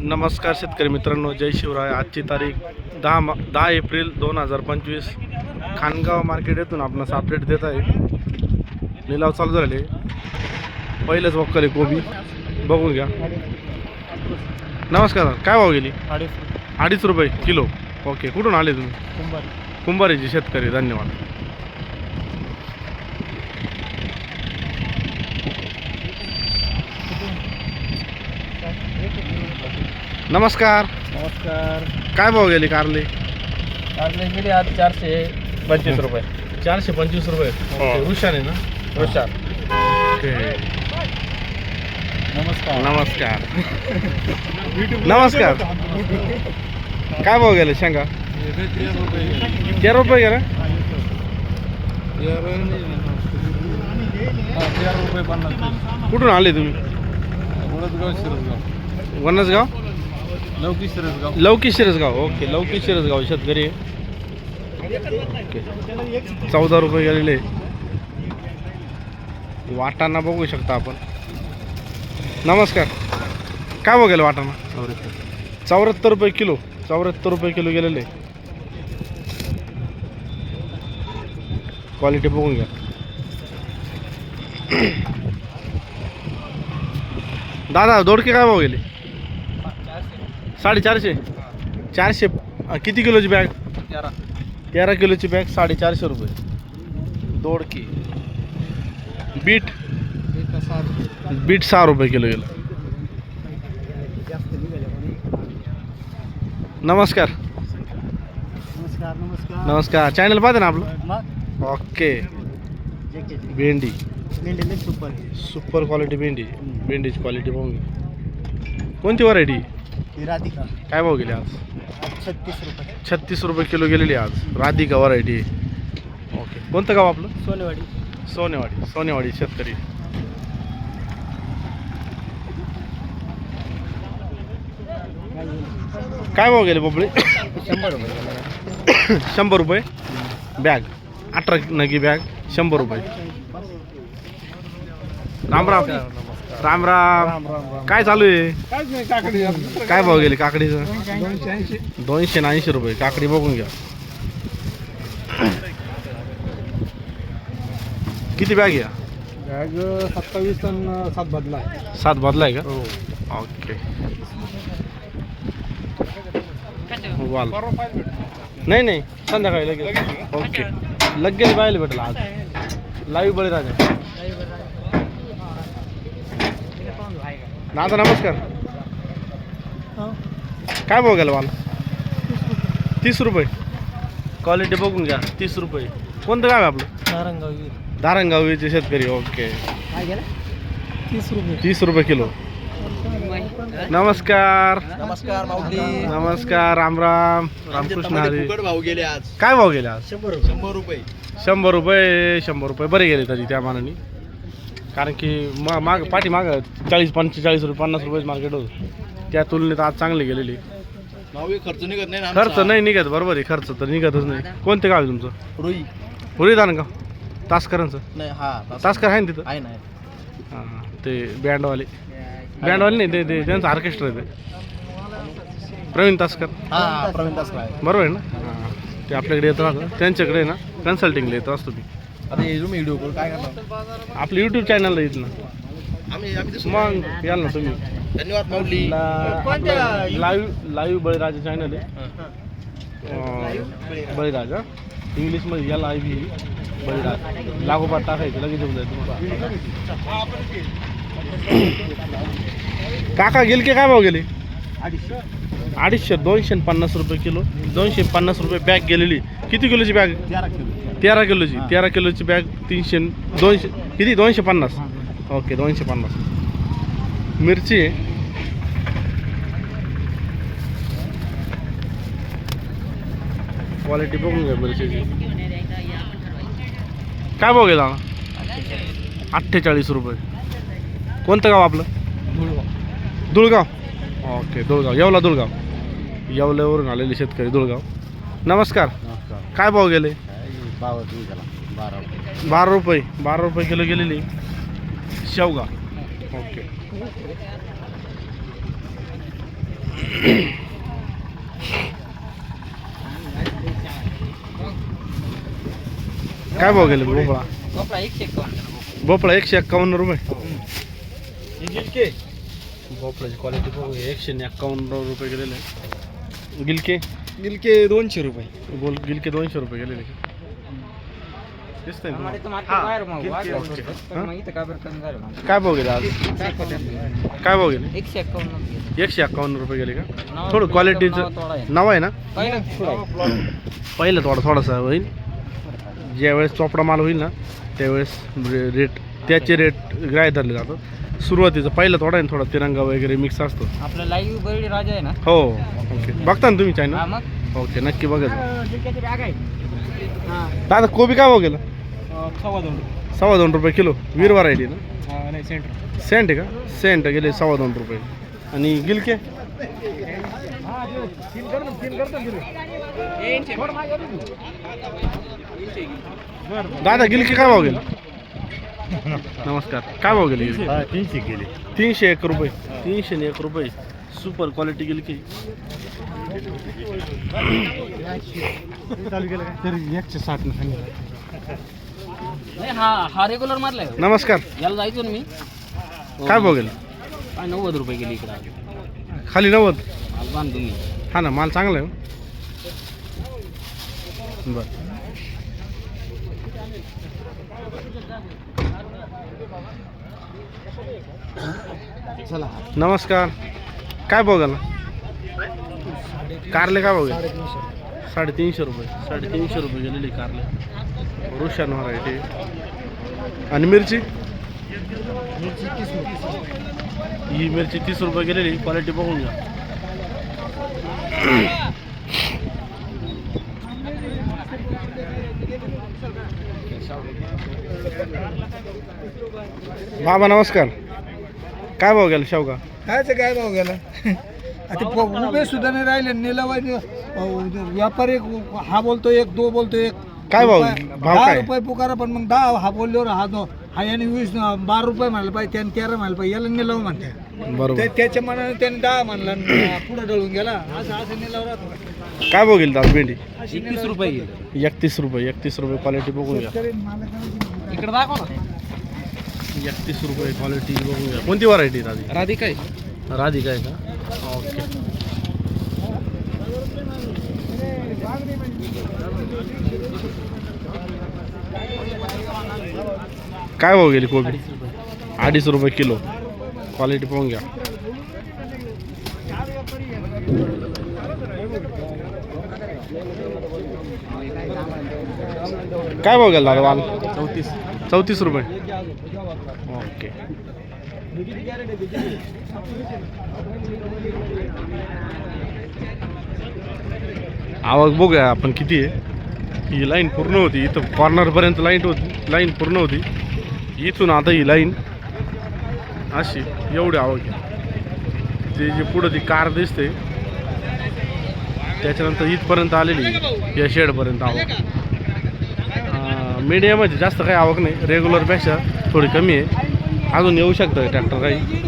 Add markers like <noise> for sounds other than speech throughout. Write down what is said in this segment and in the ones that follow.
नमस्कार शेतकरी मित्रांनो जय शिवराय. आजची तारीख दहा मा दहा एप्रिल दोन हजार पंचवीस. खानगाव मार्केट येथून आपणास अपडेट देत आहे. लिलाव चालू झाले पहिलेच वक्कल आहे कोबी. बघून घ्या. नमस्कार काय भाव गेली? अडीच. अडीच रुपये किलो. ओके कुठून आले तुम्ही? कुंभारी. कुंभारीचे शेतकरी धन्यवाद. नमस्कार. नमस्कार. काय भाव गेले कारले? कारले गेले आज चारशे पंचवीस रुपये. चारशे पंचवीस रुपये. ओके, रुशाने ना? ओके. नमस्कार. नमस्कार. नमस्कार. काय भाव गेले शेंगा? तेरा रुपये गेला. कुठून आले तुम्ही? वनसगाव लवकी शिरसगाव. लवकी शिरसगाव ओके लवकी शिरसगाव शेतकरी. ओके. चौदा रुपये गेलेले. वाटाणा बघू शकता आपण. नमस्कार. काय बघेल वाटाणा? चौऱ्याहत्तर रुपये किलो चौऱ्याहत्तर रुपये किलो गेलेले. क्वालिटी बघून घ्या. दादा दोडके काय भाव गेले? साडेचारशे? चारशे किती किलोची बॅग तेरा. तेरा किलोची बॅग साडेचारशे रुपये. दोडकी. बीट? बीट सहा रुपये किलो गेलं. नमस्कार. नमस्कार. नमस्कार नमस्कार चॅनल पाहते ना आपलं? ओके. भेंडी. सुपर सुपर क्वालिटी भेंडी. भेंडीची क्वालिटी पाहून कोणती व्हरायटी ही राधिका. काय भाव गेली आज? छत्तीस रुपये. छत्तीस रुपये किलो गेलेली आज. राधिका व्हरायटी ओके कोणतं गाव आपलं? सोनेवाडी. सोनेवाडी. सोनेवाडी शेतकरी. काय भाव गेले बोबळे शंभर रुपये. शंभर रुपये? बॅग. अठरा नगी बॅग. शंभर रुपये. राम राम. राम राम. काय चालू आहे? काहीच नाही काकडी काय भाव गेले काकडीचं? दोनशे ऐंशी दोनशे आणि ऐंशी रुपये. काकडी बघून घ्या. किती बॅग या बॅग सत्तावीस आणि सात बदला आहे. सात बदलाय का? हो. ओके. वाल. नाही नाही. संध्याकाळी लगेच. ओके. लगेच पाहायला भेटलं आज. लाईव्ह बळी राजा दादा नमस्कार. काय भाव गेला वाल तीस रुपये. क्वालिटी बघून घ्या तीस रुपये. कोणतं गाव आहे आपलं? नारंगावी. धारणगावीचे शेतकरी ओके. काय गेला? तीस रुपये. तीस रुपये किलो. नमस्कार. नमस्कार माऊली. नमस्कार राम राम. रामकृष्ण हरी. भाव गेले आज. काय भाव गेले आज? शंभर रुपये. शंभर रुपये. शंभर रुपये शंभर रुपये. बरे गेले तरी त्या मानाने. कारण की मा माग पाठी माग चाळीस पंचेचाळीस रुपये पन्नास रुपये मार्केट होतं. त्या तुलनेत आज चांगले गेलेले. खर्च निघत नाही खर्च नाही निघत बरोबर आहे. खर्च तर निघतच नाही. कोणते गाव आहे तुमचं? रुई. हुरीदान गाव तासकरांचं? नाही हा तासकर. आहे ना तिथं? आहे ना हां हां. ते बँडवाले बँडवाले नाही ते ते त्यांचं ऑर्केस्ट्रा आहे ते. प्रवीण तासकर. हा प्रवीण दास काय बरोबर आहे ना? ते आपल्याकडे येत राहतं त्यांच्याकडे ना? कन्सल्टिंगला येत असतो मी. आता हे तुम्ही व्हिडिओ काय करणार? आपलं यूट्यूब चॅनलला येत ना. आम्ही आम्ही मग याल ना तुम्ही. धन्यवाद माऊली. लाईव्ह लाईव्ह बळीराजा चॅनल आहे. अं, बळीराजा. इंग्लिशमध्ये याला आय व्ही. बळीराजा. लागोपाठ टाकायचं लगेच येऊन जाईल तुम्हाला. काका गेल की काय भाव गेले? अडीचशे दोनशे पन्नास रुपये किलो. दोनशे पन्नास रुपये बॅग गेलेली. किती किलोची बॅग तेरा किलो. तेरा किलोची. तेरा किलोची बॅग तीनशे दोनशे किती? दोनशे पन्नास. ओके दोनशे पन्नास. मिरची. क्वालिटी बघून घ्या मिरचीची. काय भाव गेला? अठ्ठेचाळीस रुपये. कोणतं गाव आपलं? दुळगाव ओके दुळगाव येवला दुळगाव येवल्यावरून आलेले शेतकरी दुळगाव नमस्कार. नमस्कार. काय भाव गेले? बारा गेला बारा रुपये. बारा रुपये. बारा रुपये किलो गेलेली. शेवगा. ओके. काय भाव गेले भोपळा? भोपळा एकशे एकावन्न. भोपळा एकशे एक्कावन्न रुपये. भोपळ्याची क्वालिटी बघू. एकशे एक्कावन्न रुपये गेलेले आहे. गिलके? गिलके दोनशे रुपये. बोल गिलके दोनशे रुपये गेलेले दिसतंय तुम्हाला? हा? काय भाव गेले आज? काय भाव गेले? एकशे एकावन्न एकशे एक्कावन्न रुपये गेले का? थोडं क्वालिटीचं नाव आहे. ना? पहिलं थोडं आहे. पहिलं थोडा थोडासा होईल. ज्यावेळेस चोपडा माल होईल ना त्यावेळेस रे- रेट त्याचे रेट ग्राह्य धरले जातात. सुरुवातीचं पहिलं थोडा आहे ना थोडा तिरंगा वगैरे मिक्स असतो. आपलं लाईव्ह बर्डी राजा आहे ना? हो ओके. बघता ना तुम्ही हा चायना मग. ओके नक्की बघा हा दादा कोबी काय भाव गेला? सव्वा दोन सव्वा दोन रुपये किलो. वीर व्हरायटी ना? हा, नाही सेंटर सेंट आहे का? सेंट गेले सव्वा दोन रुपये. आणि गिलके? दादा गिलके काय भाव गेले? नमस्कार. काय भाव गेले? तीनशे गेले. तीनशे एक रुपये. तीनशे आणि एक रुपये. सुपर क्वालिटी काय तरी एकशे साठ नाही हा हा रेग्युलर मारलाय. नमस्कार. याला जायचो ना मी. काय भाव गेले? काय नव्वद रुपये गेली इकडं. खाली नव्वद? बांधून हा ना माल चांगला आहे हो. बर. चला. नमस्कार. काय भाव कारले काय बघा साडेतीनशे रुपये. साडेतीनशे रुपये गेलेली कारले. रुशान व्हरायटी. आणि मिरची? ही मिरची तीस रुपये गेलेली. क्वालिटी बघून घ्या. बाबा नमस्कार. काय भाव गेला शेवगा? कायचं काय भाव गेला? आता प- उभे सुद्धा नाही राहिले निलावाय व्यापारी हा बोलतो एक दो बोलतो एक. काय भाव? रुपये- भाव दहा काय? रुपये पुकारा पण मग दहा हा बोलल्यावर हा दो हा याने वीस बारा रुपये म्हणलं पाहिजे त्याने तेरा म्हणलं पाहिजे याला निलाव म्हणते बरोबर. ते- त्याच्या मनाने त्याने दहा म्हणला पुढे डळून गेला. असं असं निलाव राहतो? काय भाव गेली दादा भेंडी? एकतीस रुपये एकतीस रुपये एकतीस रुपये क्वालिटी बघून घ्या इकडे दाखव ना. एकतीस रुपये क्वालिटी बघून घ्या कोणती व्हरायटी दादी राधिका आहे. राधिका आहे का? ओके. काय भाव गेली कोबी? अडीच रुपये. किलो. क्वालिटी पाहून घ्या. काय भाव गेला वाल? चौतीस. चौतीस रुपये. ओके आवाज बघूया आपण किती आहे. ही लाईन पूर्ण होती. इथं कॉर्नरपर्यंत लाईन होती. लाईन पूर्ण होती. इथून आता ही लाईन अशी एवढी आवक आहे. ते जे पुढं ती कार दिसते त्याच्यानंतर इथपर्यंत आलेली या शेडपर्यंत आवक मीडियममध्ये जास्त काही आवक नाही. रेग्युलरपेक्षा थोडी कमी आहे. अजून येऊ शकतं ट्रॅक्टर काही.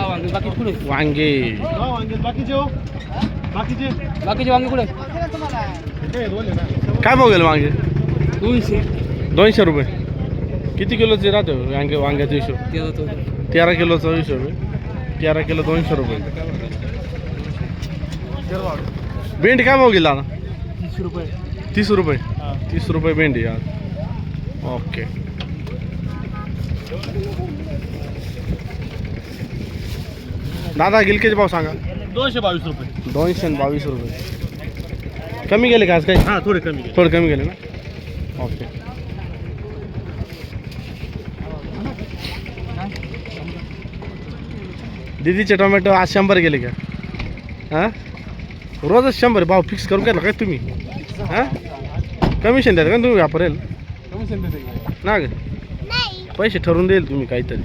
वांगे. बाकी कुठे वांगे बाकीचे. वांगे कुठे काय भाव गेले वांगे? दोनशे. दोनशे रुपये. किती किलोचे राहते वांगे वांग्याचा हिशोब? तेरा किलोचा हिशोब आहे. तेरा किलो दोनशे रुपये. भेंडी काय भाव गेला तीस रुपये. तीस रुपये. तीस रुपये भेंडी आज. ओके. दादा गिलकेचे भाव सांगा. दोनशे बावीस रुपये. दोनशे बावीस रुपये. कमी गेले का आज काही? हा थोडे कमी थोडे कमी गेले ना? ओके. दीदीचे टोमॅटो आज शंभर गेले का? हां? रोजच शंभर. भाव फिक्स करून घेतला काय तुम्ही? हां? कमिशन द्याल का तुम्ही व्यापारेल ना ग? पैसे ठरवून देईल तुम्ही काहीतरी.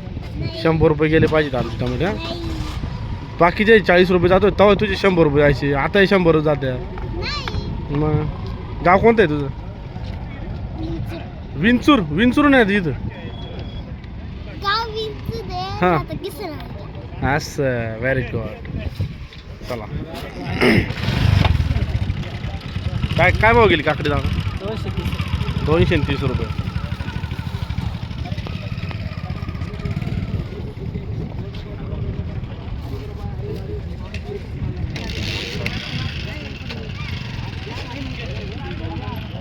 शंभर रुपये गेले पाहिजेत आमचे टोमॅटो हां? बाकीचे चाळीस रुपये जातो तेव्हा तुझे शंभर रुपये जायचे. आताही शंभर जाते मग? गाव कोणतं आहे तुझं? विंचूर. विंचूर नाही इथं? गाव विंचू दे हा. असं व्हेरी गुड चला. काय काय भाव गेली काकडी दादा दोनशे तीस रुपये.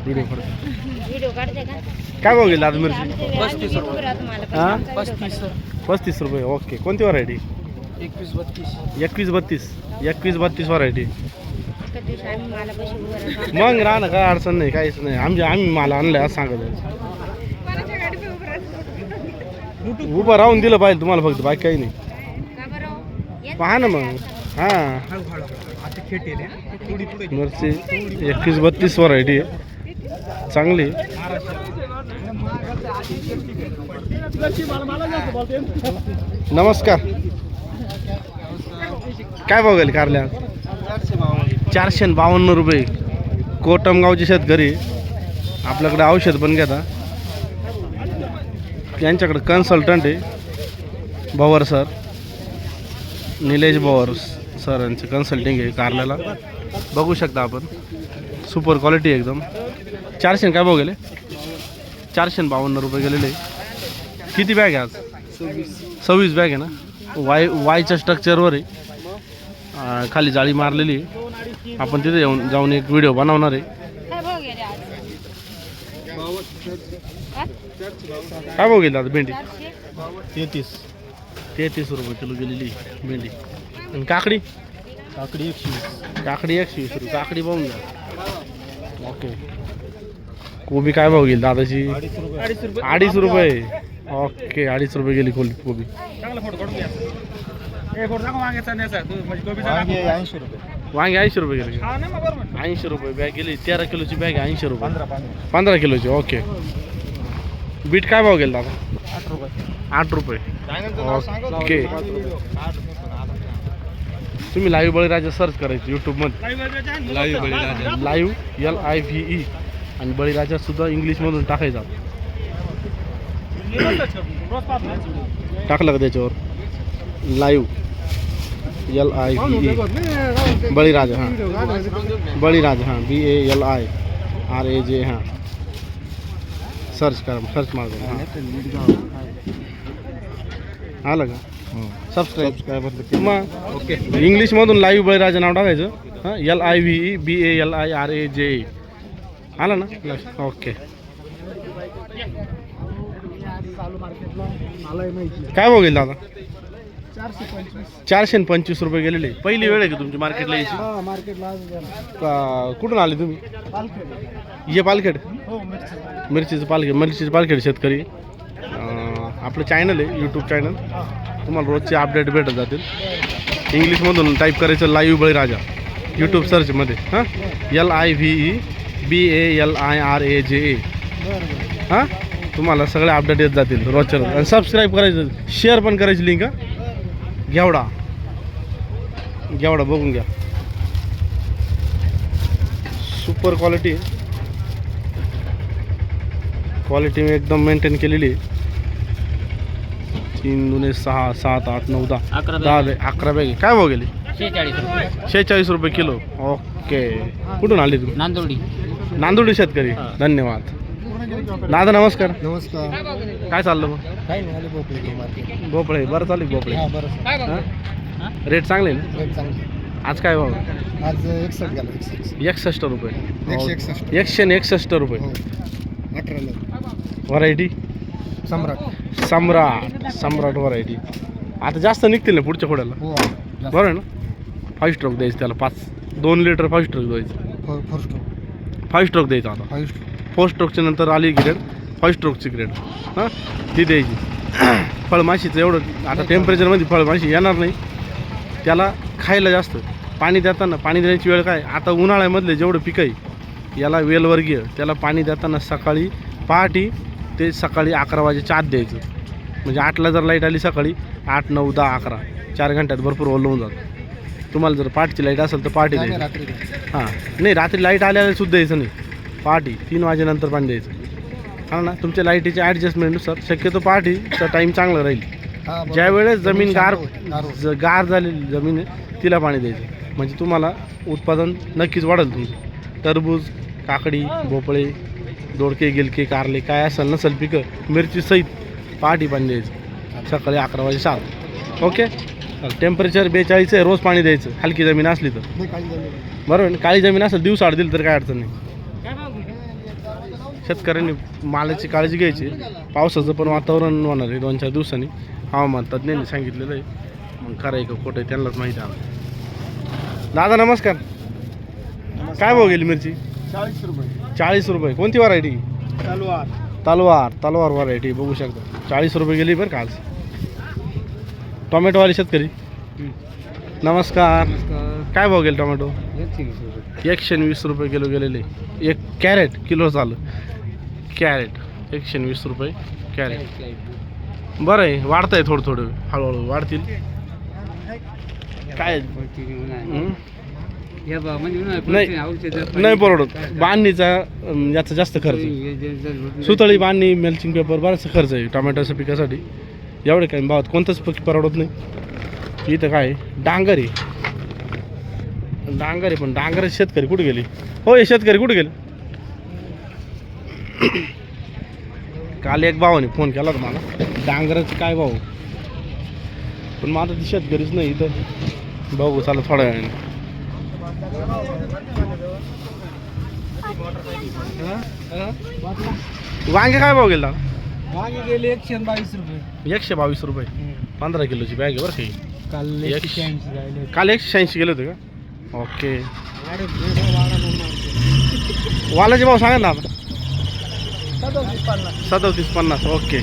व्हिडिओ काय भाव गेली आज मिरची? पस्तीस रुपये. हा? पस्तीस रुपये. ओके. कोणती व्हरायटी एकवीस बत्तीस. एकवीस बत्तीस. एकवीस बत्तीस व्हरायटी मग राहा ना काय अडचण नाही काहीच नाही. आमची आम्ही मला आणलंय असं सांगत. उभं राहून दिलं पाहिजे तुम्हाला फक्त बाकी काही नाही. पहा ना मग. हां. मिरची एकवीस बत्तीस व्हरायटी आहे. चांगली. नमस्कार. काय बघेल कारल्या? चारशे बावन्न रुपये. कोटमगावचे शेतकरी आपल्याकडे औषध पण घेता. यांच्याकडे कन्सल्टंट आहे. भवर सर. निलेश भवर सर यांचं कन्सल्टिंग आहे कारल्याला. बघू शकता आपण. सुपर क्वालिटी एकदम. चारशे काय बघ गेले? चारशे बावन्न रुपये गेलेले. किती बॅग आहे आज? सव्वीस. बॅग आहे ना? वाय वायच्या स्ट्रक्चरवर आहे. खाली जाळी मारलेली आहे. आपण तिथे येऊन जाऊन एक व्हिडिओ बनवणार आहे. काय भाव गेला आता भेंडी? तेहतीस. तेहतीस रुपये किलो गेलेली भेंडी. आणि काकडी? काकडी एकशे काकडी एकशे वीस रुपये. काकडी पाहून घ्या. ओके. कोबी काय भाव गेली दादाची? अडीच रुपये. अडीच रुपये. ओके अडीच रुपये गेली कोबी. म्हणजे दाखव. ऐंशी रुपये. वांगे ऐंशी रुपये गेले हा ऐंशी रुपये बॅग गेली तेरा किलोची बॅग आहे ऐंशी रुपये. पंधरा किलोची ओके. बीट काय भाव गेला दादा? आठ रुपये. आठ रुपये. ओके. तुम्ही लाईव्ह बळीराजा सर्च करायचं यूट्यूबमध्ये live L I V E आणि बळीराजा सुद्धा इंग्लिशमधून टाकायचा. टाकलं का त्याच्यावर? Live L I V E Baliraja हां। बळीराजा हां B A L I R A J हां। सर्च करा सर्च मारा आलं का सबस्क्राईब मग ओके इंग्लिशमधून लाईव्ह बळीराजा नाव टाकायचं। हां L I V E B A L I R A J आलं ना ओके काय बघेल दादा? चारशे पंचवीस चारशे आणि पंचवीस रुपये गेलेले. पहिली वेळ आहे का तुमची मार्केटला यायची? हा मार्केटला आज का कुठून आले तुम्ही? पालखेड. ये पालखेड? हो मिरची. मिरचीचं पालखेड मिरचीचं पालखेड शेतकरी. अं, आपलं चॅनल आहे यूट्यूब चॅनल तुम्हाला रोजचे अपडेट भेटत जातील. इंग्लिशमधून टाईप करायचं लाईव्ह बळीराजा. यूट्यूब सर्चमध्ये हां? L I V E B A L I R A J A बरं बरं. हां? तुम्हाला सगळे अपडेट येत जातील रोजच्या रोज. आणि सबस्क्राईब करायचं शेअर पण करायची लिंक हां? घेवडा. घेवडा बघून घ्या. सुपर क्वालिटी क्वालिटी एकदम मेंटेन केलेली आहे. तीन दुने सहा सात आठ नऊ दहा. अकरा दहा बॅग अकरा बॅग. काय भाव गेली? शेहेचाळीस रुपये. किलो. ओके कुठून आली तुम्ही? नांदोडी. नांदुर्डी शेतकरी. धन्यवाद. दादा नमस्कार. नमस्कार. काय चाललं मग? काही नाही आले भोपळे मार्केट. भोपळे बरं चालू आहे भोपळे. हा बरं हां? रेट चांगले ना? रेट चांगले. आज काय भाव? आज एकसष्ट एकसष्ट. एकसष्ट रुपये. एकशे एकसष्ट. एकशे आणि एकसष्ट रुपये. हो. व्हरायटी सम्राट. सम्राट. सम्राट व्हरायटी आता जास्त निघतील ना पुढच्या खोड्याला? हो बरं आहे ना? फाईव्ह स्ट्रोक द्यायचं त्याला पाच. दोन लिटर फाईव्ह स्ट्रोक द्यायचं. फोर स्ट्रोक फाईव्ह स्ट्रोक द्यायचा आता. फाईव्ह स्ट्रोक फोर स्ट्रोकच्या नंतर आली ग्रेड फाईव्ह स्ट्रोकची ग्रेड हां? ती द्यायची. फळमाशीचं एवढं आता टेम्परेचरमध्ये फळमाशी येणार नाही. त्याला खायला जास्त. पाणी देताना पाणी देण्याची वेळ काय? आता उन्हाळ्यामधले जेवढं पिकं आहे याला वेलवर्गीय त्याला पाणी देताना सकाळी पहाटे ते सकाळी अकरा वाजेच्या आत द्यायचं. म्हणजे आठला जर लाइट आली सकाळी आठ नऊ दहा अकरा चार घंट्यात भरपूर ओलं होऊन जातं. तुम्हाला जर पहाटची लाइट असेल तर पहाटे द्यायचं. हां. नाही रात्री लाइट आल्याला सुद्धा द्यायचं नाही. पहाटे तीन वाजेनंतर पाणी द्यायचं. हा ना तुमच्या लाईटीच्या ॲडजस्टमेंटनुसार शक्यतो पहाटेचा टाईम चांगला राहील. ज्या वेळेस जमीन गार ज- गार झालेली जमीन आहे तिला पाणी द्यायचं. म्हणजे तुम्हाला उत्पादन नक्कीच वाढेल तुमचं. टरबूज काकडी भोपळे दोडके गिलके कारले काय असेल नसेल पिकं मिरची सहित पहाटे पाणी द्यायचं. सकाळी अकरा वाजे सात ओके? टेम्परेचर बेचाळीस आहे रोज पाणी द्यायचं. हलकी जमीन असली तर. बरोबर आहे. ना? काळी जमीन असेल दिवस आड दिली तर काय अडचण नाही. शेतकऱ्यांनी मालाची काळजी घ्यायची. पावसाचं पण वातावरण होणार आहे दोन चार दिवसांनी. हवामान तज्ज्ञांनी सांगितलेलं आहे. मग खरं आहे का खोटं आहे त्यांनाच माहिती आहे दादा नमस्कार. काय भाव गेली मिरची? चाळीस रुपये. चाळीस रुपये. कोणती व्हरायटी तलवार. तलवार. तलवार व्हरायटी बघू शकता. चाळीस रुपये गेली बरं का आज. टोमॅटोवाले शेतकरी. नमस्कार. काय भाव गेले टोमॅटो? एकशे वीस रुपये किलो गेलेले. एक कॅरेट किलो झालं. कॅरेट. एकशे वीस रुपये कॅरेट. बरं आहे वाढतंय थोडं थोडं हळूहळू वाढतील. काय? नाही नाही परवडत. बांधणीचा याचा जास्त खर्च सुतळी बांधणी मेल्चिंग पेपर बराचसा खर्च आहे टोमॅटोच्या पिकासाठी. एवढे काही भावात कोणतंच पीक परवडत नाही. इथं काय आहे? डांगर आहे. डांगर आहे पण डांगर शेतकरी कुठे गेले? हो हे शेतकरी कुठे गेले? काल एक भावाने फोन केला होता मला डांगराचं काय भाऊ पण मग आता ती शेतकरीच नाही इथं. बघू चालू थोड्या वेळाने. वांगे काय भाव गेला? मागे गेले एकशे बावीस रुपये. एकशे बावीस रुपये. पंधरा किलोची बॅग आहे बरं काही काल एकशे एकशे. ऐंशी राहिले काल एकशे शहाऐंशी गेले होते का? ओके. वालाचे भाव सांगा ना आता. सदोतीस पन्नास. ओके.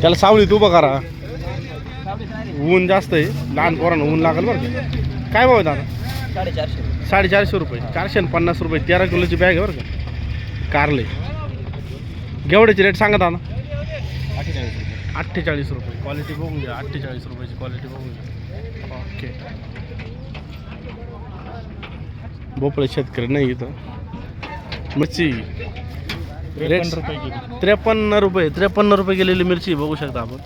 त्याला सावलीत उभं करा. ऊन जास्त आहे. लहान पोरांना ऊन लागेल बरं काय भाव आहे दादा? साडेचारशे रुपये. चारशे आणि पन्नास रुपये. तेरा किलोची बॅग आहे बरं का. कारले. घेवड्याची रेट सांगा दादा. अठ्ठेचाळीस रुपये. क्वालिटी बघून घ्या. अठ्ठेचाळीस रुपयाची क्वालिटी बघून घ्या. ओके. भोपळे शेतकरी नाही इथं. मच्छी. रेट त्रेपन्न रुपये त्रेपन्न रुपये गेलेली मिरची बघू शकता आपण.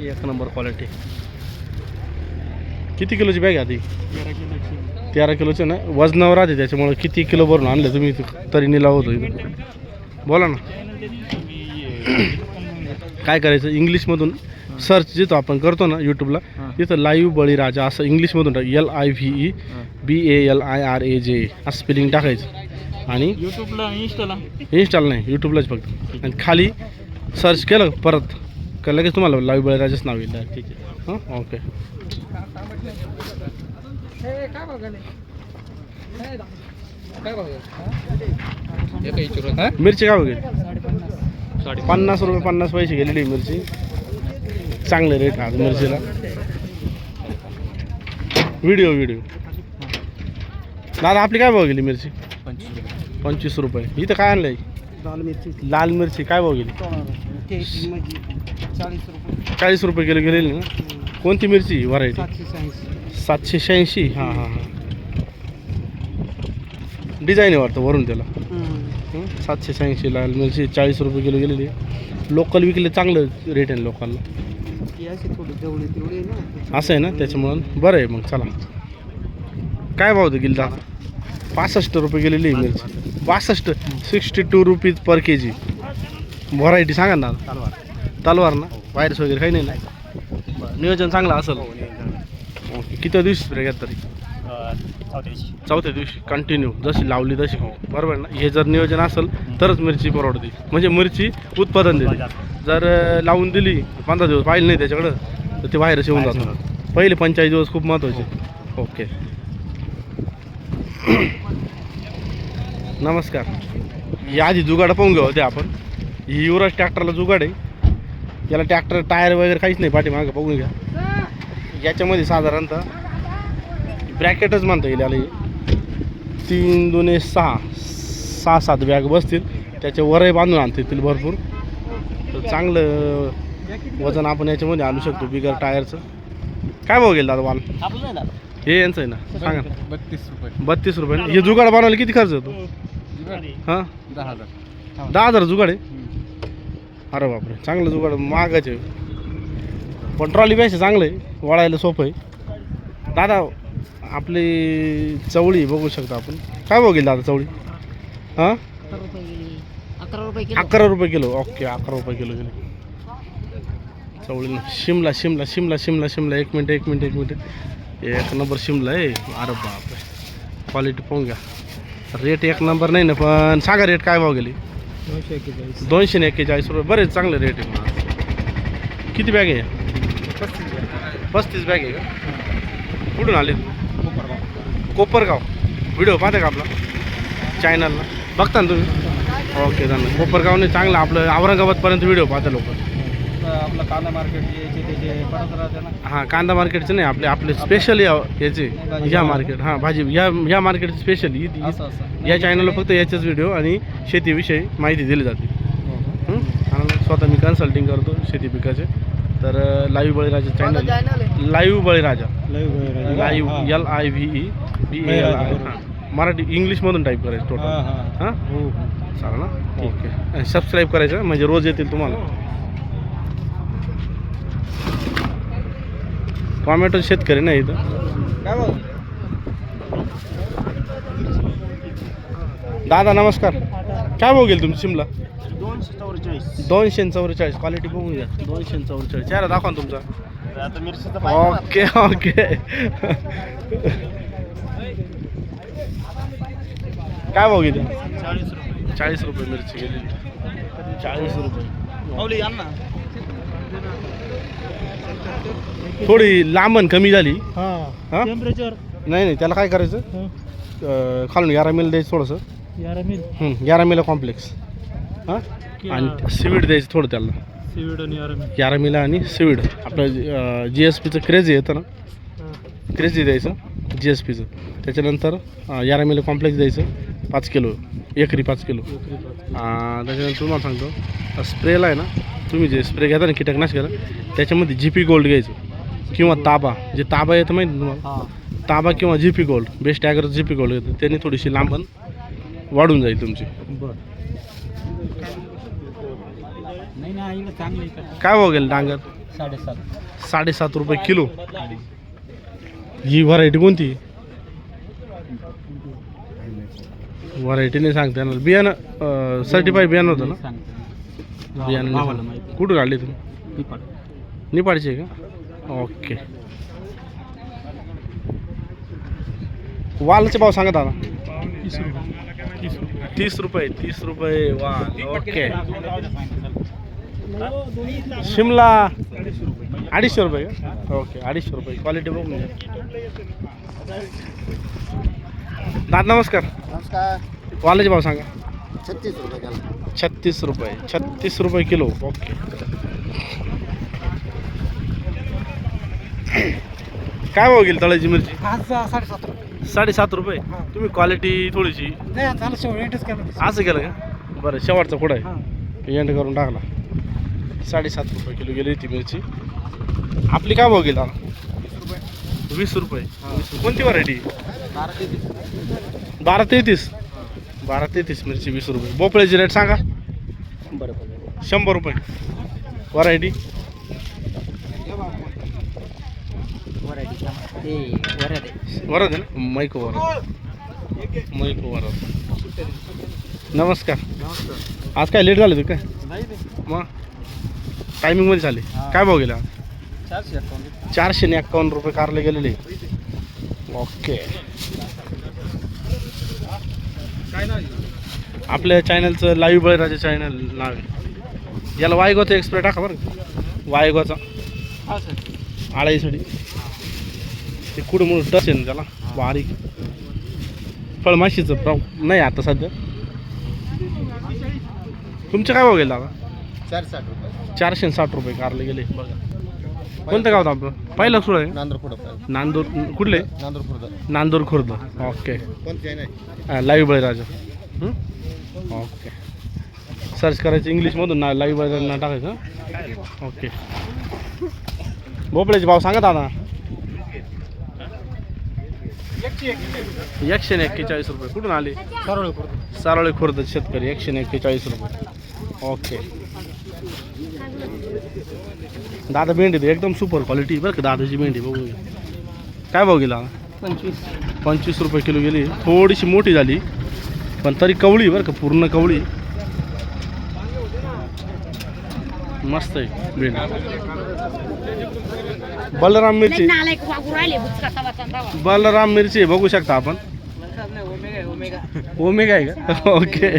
एक नंबर क्वालिटी किती किलोची बॅग आहे आधी तेरा किलोचे ना? वजनावर राहते त्याच्यामुळे किती किलो भरून आणले तुम्ही तरी निलाव होतो बोला ना. काय करायचं? इंग्लिशमधून सर्च जिथं आपण करतो ना यूट्यूबला तिथं लाईव्ह बळीराजा असं इंग्लिशमधून L I V E B A L I R A J असं स्पेलिंग टाकायचं. आणि युट्यूबला इंस्टाला इन्स्टॉल नाही यूट्यूबलाच फक्त. आणि खाली सर्च केलं परत. का लगेच तुम्हाला लाईव्ह बळीराजाच नाव येईल ठीक आहे. हां? ओके बघाले मिरची काय वगैरे पन्नास रुपये पन्नास पैसे गेलेली मिरची. चांगले रेट आज मिरचीला. व्हिडिओ व्हिडिओ दादा आपली काय भाव गेली मिरची? पंचवीस रुपये. इथं काय आणलंय? लाल मिरची. लाल मिरची. काय भाव गेली? चाळीस रुपये. किलो गेलेली ना? कोणती मिरची व्हरायटी सातशे शहाऐंशी. हां हां हां. डिझाईन आहे वाटतं वरून त्याला? सातशे शहाऐंशी लाल मिरची चाळीस रुपये किलो गेलेली. लोकल विकले चांगलं रेट आहे लोकलला असं आहे ना त्याच्यामुळं बरं आहे मग चला. काय भाव गेली दादा पासष्ट रुपये गेलेली आहे मिरची. बासष्ट sixty two rupees per K G variety सांगा ना. दादा तलवार ना? व्हायरस वगैरे काही नाही ना? नियोजन चांगलं असेल. ओके किती दिवशी स्प्रे तरी? चौथ्या दिवशी कंटिन्यू जशी लावली तशी बरोबर ना? हे जर नियोजन असेल तरच मिरची परवडते. म्हणजे मिरची उत्पादन देते जर लावून दिली पंधरा दिवस पाहिलं नाही त्याच्याकडं तर ते व्हायरस येऊन जातात. पहिले पंचेचाळीस दिवस खूप महत्त्वाचे ओके. नमस्कार. ही आधी जुगाड पाहून घेऊ होते आपण. ही युवराज ट्रॅक्टरला जुगाड आहे. याला ट्रॅक्टर टायर वगैरे काहीच नाही पाठीमागं बघून घ्या. याच्यामध्ये साधारणतः ब्रॅकेटच म्हणता येईल याला. हे. तीन दोन सहा सहा सात बॅग बसतील. त्याचे वरही बांधून आणता येतील भरपूर. तर चांगलं वजन आपण याच्यामध्ये आणू शकतो बिगर टायरचं काय भाव गेलं दादा वाल हे यांचं आहे ना सांगा. बत्तीस रुपये. बत्तीस रुपये? हे जुगाड बनवायला किती खर्च येतो? हां? दहा हजार. दहा हजार जुगाड आहे? अरे बापरे चांगलं जुगाड महागाचे आहे. पण ट्रॉली पेक्षा चांगलं आहे वळायला सोपं आहे. दादा आपली चवळी बघू शकता आपण. काय भाव गेली दादा चवळी? हां? अकरा रुपये किलो. अकरा रुपये किलो ओके अकरा रुपये किलो गेली. चवळी शिमला शिमला शिमला शिमला शिमला. एक मिनिट एक मिनिट एक मिनिट. एक नंबर शिमला आहे. अरे बापरे. क्वालिटी पाहून घ्या. रेट एक नंबर नाही ना पण सांगा रेट काय भाव गेली? दोनशे एक्केचाळीस. दोनशे ने एक्केचाळीस रुपये. बरेच चांगले रेट आहे. किती बॅग आहे? पस्तीस बॅग आहे का? कुठून आले? कोपरगाव. व्हिडिओ पाहता का आपला? चॅनलला बघता ना तुम्ही? ओके धन्यवाद. कोपरगावने चांगलं आपलं औरंगाबादपर्यंत व्हिडिओ पाहता लोक. आपलं कांदा मार्केट हां कांदा मार्केटचे नाही आपले आपले स्पेशल याचे. ह्या मार्केट हां भाजी ह्या ह्या मार्केटचे स्पेशल या चॅनलला फक्त याचेच व्हिडिओ आणि शेतीविषयी माहिती दिली जाते. हं? स्वतः मी कन्सल्टिंग करतो शेती पिकाचे. तर live Baliraja. Channel live Baliraja live L I V E B A L I Marathi इंग्लिशमधून टाईप करायचं टोटल हां हो. चालेल ना? ठीक आहे. आणि सबस्क्राईब करायचं म्हणजे रोज येतील तुम्हाला. टोमॅटो शेतकरी नाही इथं. काय भाऊ? दादा नमस्कार. काय भाव गेल तुमची शिमला? दोनशे चौवेचाळीस. दोनशे चौवेचाळीस. क्वालिटी बघून घ्या. दोनशे चौवेचाळीस. चेहरा दाखवा ना तुमचा. आता मिरचीचं ओके ओके काय भाव गेले चाळीस रुपये. चाळीस रुपये मिरची गेली. चाळीस रुपये. थोडी लांबन कमी झाली. हा. टेम्परेचर नाही नाही त्याला काय करायचं? खालून ग्यारा मिल द्यायचं थोडंसं. यार मिल? ग्यारा मिला कॉम्प्लेक्स हां? आणि सिवीड द्यायचं थोडं त्याला. सिविड आणि ग्यारा मिला. आणि सिवीड. आपलं जी एस पीचं क्रेझी येतं ना? क्रेझी द्यायचं जी एस पीचं त्याच्यानंतर यारा मिला कॉम्प्लेक्स द्यायचं. पाच किलो एकरी पाच किलो. त्याच्यानंतर तुम्हाला सांगतो स्प्रेला आहे ना तुम्ही जे स्प्रे घेता ना कीटकनाशकाला त्याच्यामध्ये जी पी गोल्ड घ्यायचं. किंवा ताबा जे ताबा येतं माहिती तुम्हाला? हा. ताबा किंवा G P gold best ॲगर G P gold येतं. त्यांनी थोडीशी लांबन वाढून जाईल तुमची. काय भाव गेलं डांगर? साडेसात. साडेसात रुपये किलो. ही व्हरायटी कोणती? व्हरायटी नाही सांगता येणार. बियाणं सर्टिफाईड बियाणं होतं ना? बियाणं नाही सांगता. कुठून काढली तुम्ही? निपाडची आहे का? ओके वालचे भाव सांगा दादा. तीस रुपये तीस रुपये वाल. ओके शिमला अडीचशे रुपये का? ओके अडीचशे रुपये. क्वालिटी बघून घ्या. दादा नमस्कार. नमस्कार. वालाचे भाव सांगा. छत्तीस रुपये छत्तीस रुपये. छत्तीस रुपये किलो. ओके. काय भाव गेली तळाची मिरची? आज साडेसात रुपये. साडेसात रुपये? तुम्ही क्वालिटी थोडीशी नाही झालं शेवट. एंटच केलं असं केलं का? बरं शेवटचा कुठं आहे? एंड करून टाकला. साडेसात रुपये किलो गेली ती मिरची. आपली काय भाव गेली दादा? वीस रुपये. कोणती व्हरायटी बारा तेहतीस. बारा तेहतीस मिरची वीस रुपये. भोपळ्याची रेट सांगा. शंभर रुपये. व्हरायटी वरद आहे ना मैको वरद मैको वरद नमस्कार. आज काय लेट झालं तू काय? मग? टायमिंगमध्ये झाले. काय भाव गेला चारशे चारशे ने एक्कावन्न रुपये कारले गेलेले. ओके. आपल्या चॅनलचं लाईव्ह बळीराजा चॅनल नाव आहे. याला वायगोचा एक्सप्रे टाका बरं. वायगोचा आळाईसाठी. ते कुठं म्हणून टच आहे ना त्याला? बारीक. फळमाशीचं प्रॉ नाही आता सध्या. तुमचे काय भाव गेले दादा? चार साठ रुपये. चारशे साठ रुपये कारले गेले. बघा. कोणतं गाव होतं आपलं? पहिलं सुरू आहे? नांदूर पुढं नांदूर कुठले? नांदूर पुढं Nandur Khurd. Okay. Live Baliraja? Okay. Search करायचं इंग्लिशमधून ना लाईव्ह ना टाकायचं हं? ओके. भोपळ्याचे भाव सांगा दादा. एकशे एक्केचाळीस रुपये. कुठून आले? सारोळे खुर्द शेतकरी. एकशे एक्केचाळीस रुपये. ओके. दादा भेंडी ते एकदम सुपर क्वालिटी बरं का दादाची भेंडी बघू काय भाव गेला? पंचवीस. पंचवीस रुपये किलो गेली. थोडीशी मोठी झाली पण तरी कवळी बरं का पूर्ण कवळी. मस्त आहे भेंडी. बलराम मिरची. बलराम मिरची बघू शकता आपण. ओमेगा आहे का? <laughs> ओके.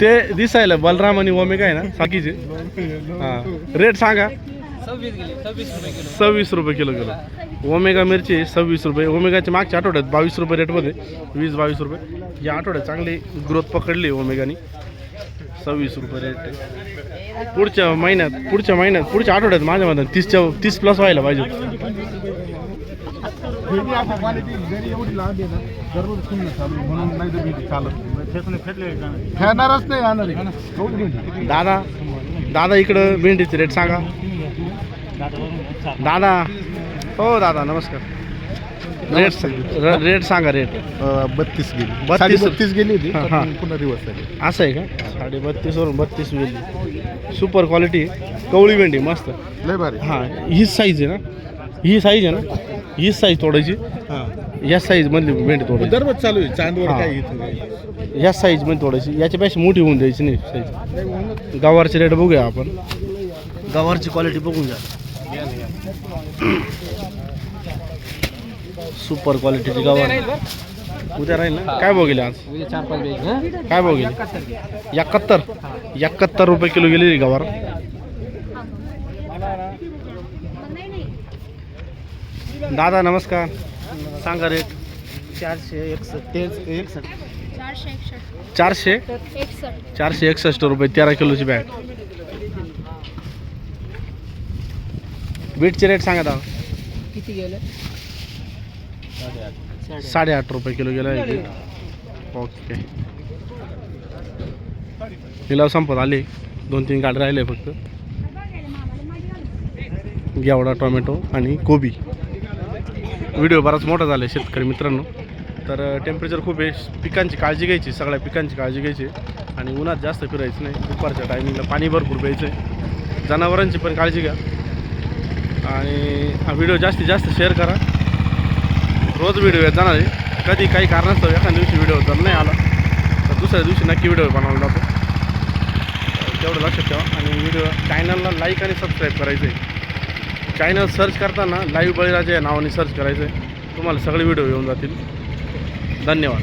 ते दिसायला बलराम आणि ओमेगा आहे ना बाकीचे. हां. रेट सांगा. सव्वीस रुपये किलो. किलो ओमेगा मिरची सव्वीस रुपये ओमेगाच्या मागच्या आठवड्यात बावीस रुपये रेटमध्ये वीस बावीस रुपये. या आठवड्यात चांगली ग्रोथ पकडली ओमेगानी. सव्वीस रुपये रेट पुढच्या महिन्यात पुढच्या महिन्यात पुढच्या आठवड्यात माझ्या मते तीसच्या तीस प्लस व्हायला पाहिजे दादा दादा इकडं भेंडीचे रेट सांगा. दादा. हो दादा नमस्कार. रेट र- रेट सांगा रेट. बत्तीस गेली. बत्तीस. साडे बत्तीस गेली होती हा, पण हा. पुन्हा रिवर्स झाली. असं आहे का? साडे बत्तीसवरून बत्तीस वेली सुपर क्वालिटी कवळी भेंडी मस्त. लय भारी. हां हीच साईज आहे ना? ही साईज आहे ना? हीच साईज तोडायची. हा. या साईज मधली भेंडी तोडायची. दररोज चालू आहे चांदवर हा. काय इथं या साईजमध्ये तोडायची. याच्यापेक्षा मोठी होऊन द्यायची नाही साईज गवारचे रेट बघूया आपण. गवारची क्वालिटी बघून घ्या. सुपर क्वालिटीची गवार उद्या राहील ना? काय भाव गेले आज? चार पाच बॅग काय भाव गेले? एकाहत्तर. एकाहत्तर रुपये किलो गेली गवार दादा नमस्कार. सांगा रेट चारशे एकसष्ट तेच एकसष्ट. चारशे एकसष्ट. चारशे? एकसष्ट. चारशे एकसष्ट रुपये तेरा किलोची बॅग बीटचे रेट सांगा दादा. किती गेले? साडेआठ रुपये किलो गेला आहे. Beet okay. लिलाव संपत आले. दोन तीन गाडी राहिले फक्त. घेवडा टोमॅटो आणि कोबी. व्हिडिओ बराच मोठा झाला आहे शेतकरी मित्रांनो. तर टेम्परेचर खूप आहे. पिकांची काळजी घ्यायची. सगळ्या पिकांची काळजी घ्यायची. आणि उन्हात जास्त फिरायचं नाही. दुपारच्या टायमिंगला पाणी भरपूर प्यायचं आहे जनावरांची पण काळजी घ्या. आणि हा व्हिडिओ जास्तीत जास्त शेअर करा. रोज व्हिडिओ येत जाणार. आहे कधी काही कारणास्तव एखाद्या दिवशी व्हिडिओ जर नाही आला तर दुसऱ्या दिवशी नक्की व्हिडिओ बनवला जातो तेवढं लक्षात ठेवा. आणि व्हिडिओ चॅनलला लाईक आणि सबस्क्राईब करायचं आहे चॅनल सर्च करताना लाईव्ह बळीराजा या नावाने सर्च करायचं आहे तुम्हाला सगळे व्हिडिओ येऊन जातील. धन्यवाद.